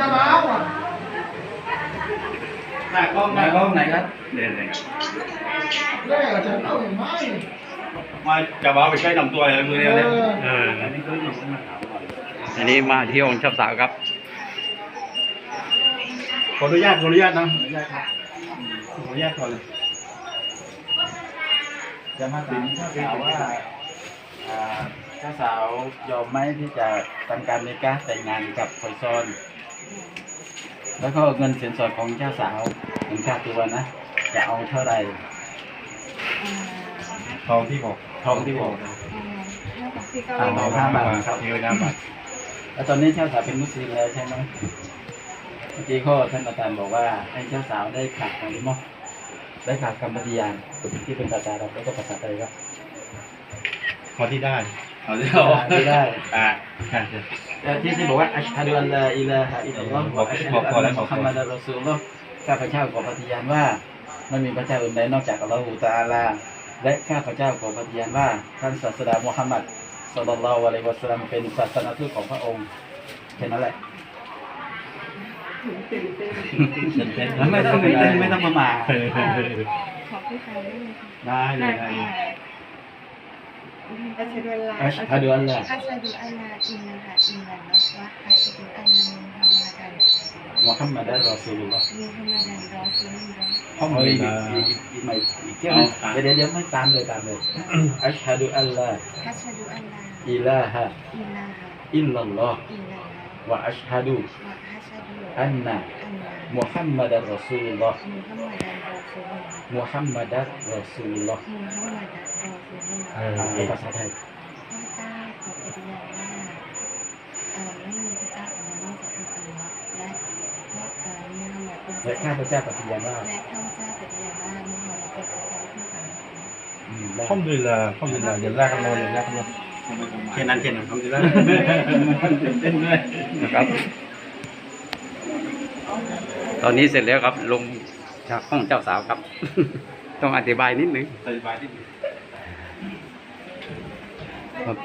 จะมาเอาอะหน้ากล้องหน้ากล้องไหนครับเนี่ยเนี่ยแม่จะเอาเห็นไหมมาจะบ้าไปใช้ลำตัวอะไรมือเนี่ยเนี่ยเอออันนี้ก็อยู่ข้างหน้าเขาก่อนอันนี้มาที่องค์เจ้าสาวครับ ขออนุญาตขออนุญาตนะขออนุญาตครับขออนุญาตก่อนเลยจะมาถามเจ้าสาวว่าเจ้าสาวยอมไหมที่จะทำการในการแต่งงานกับคอยซอน แล้วก็เงินสินสอดของเจ้าสาวเงินค่าตัวนะ จะเอาเท่าไหร่ทองที่บอกทองที่บอกนะทองห้าบาทครับที่ห้าบาทแล้วตอนนี้เจ้าสาวเป็นมุสลิมแล้วใช่ไหมเมื่อกี้ข้อท่านอาจารย์บอกว่าให้เจ้าสาวได้ขาดของลิมอได้ขาดคำปฏิญาณที่เป็นภาษาเราแล้วก็ภาษาไทยครับขอที่ได้ เอาที่ได้อ่าแต่ที่ที่บอกว่าอัชฮะดุอัลลาอิลาฮะอิลลัลลอฮ์วะอัชฮะดุอันนะมุฮัมมัดอัลรอซูลุลลอฮ์ข้าพเจ้าขอปฏิญาณว่าไม่มีพระเจ้าอื่นใดนอกจากอัลลอฮฺตะอาลา และข้าพเจ้าขอปฏิญาณว่าท่านศาสดามุฮัมมัดศ็อลลัลลอฮุอะลัยฮิวะซัลลัมเป็นศาสนาทูตของพระองค์แค่นั้นแหละแล้วไม่ต้องตื่นเต้นไม่ต้องประมาทขอพี่ชายด้วยได้เลย ได้เลยอัชฮะดุอัลลาอัชฮะดุอัลลาอัชฮะดุอัลลาอิลลาฮะอิลลัลลอฮ์วะอัชฮะดุอัลลามุฮัมมัดันมุฮัมมัดอัลรอซูลุลลอฮ์มุฮัมมัดันรอซูลุลลอฮ์ห้องอีกอีกอีกใหม่อีกเที่ยวนึงเดี๋ยวเดี๋ยวเดี๋ยวไม่ตามเลยตามเลยอัชฮะดุอัลลาอัชฮะดุอัลลาอิลาฮะอิลลาฮะอิลลัลลอฮ์อิลลัลลอฮ์ วะอัชฮะดุวะอัชฮะดุอันนะอันนะมุฮัมมัดอัลรอซูลุลลอฮ์มุฮัมมัดันรอซูลุลลอฮ์มุฮัมมัดอัลรอซูลุลลอฮ์มุฮัมมัดันรอซูลุลลอฮ์เอออ่าเป็นภาษาไทยข้าพเจ้าขอปฏิญาณว่าเอ่อไม่มีพระเจ้าอื่นใดนอกจากพระองค์และและเอ่อมุฮัมมัดเป็นและข้าพเจ้าปฏิญาณว่าและข้าพเจ้าปฏิญาณว่ามุฮัมมัดเป็นพระเจ้าผู้ของพระองค์อืมและห้องดีละห้องดีละเดี๋ยวแรกกันเลยเดี๋ยวแรกกันเลย แค่นั้นแค่นั้นทำดีแล้วเต้นด้วยนะครับ ตอนนี้เสร็จแล้วครับ ลงจากห้องเจ้าสาวครับ ต้องอธิบายนิดนึงอธิบายที่ครับ